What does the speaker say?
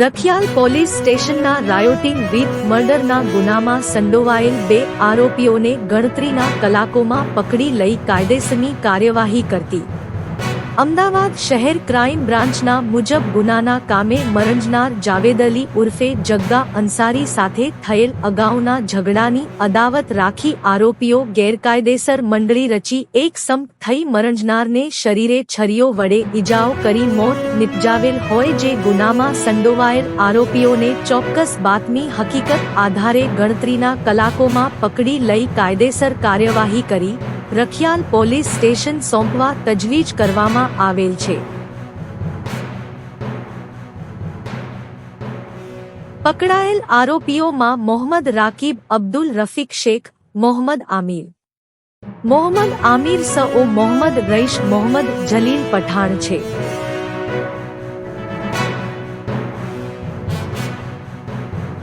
Rakhial police સ્ટેશનના rioting with મર્ડરના ગુનામાં સંડોવાયેલ બે આરોપીઓને ગણતરીના કલાકોમાં પકડી લઈ કાયદેસરની કાર્યવાહી કરતી. અમદાવાદ શહેર ક્રાઇમ બ્રાન્ચના મુજબ ગુનાના કામે મરંજનાર જાવેદ અલી ઉર્ફે જગ્ગા અંસારી સાથે થયેલ અગાઉના ઝઘડાની અદાવત રાખી આરોપીઓ ગેરકાયદેસર મંડળી રચી એક સંપ થઈ મરંજનારને શરીરે છરીઓ વડે ઈજાઓ કરી મોત નિપજાવેલ હોય જે ગુનામાં સંડોવાયેલ આરોપીઓને ચોક્કસ બાતમી હકીકત આધારે ગણતરીના કલાકોમાં પકડી લઈ કાયદેસર કાર્યવાહી કરી રખિયાલ પોલીસ સ્ટેશન સોંપવા તજવીજ કરવામાં આવેલ છે. પકડાયેલ આરોપીઓમાં મોહમ્મદ રાકીબ, અબ્દુલ રફીક શેખ, મોહમ્મદ આમીર. મોહમ્મદ આમીર સઓ મોહમ્મદ રઈશ મોહમ્મદ જલીલ પઠાણ છે.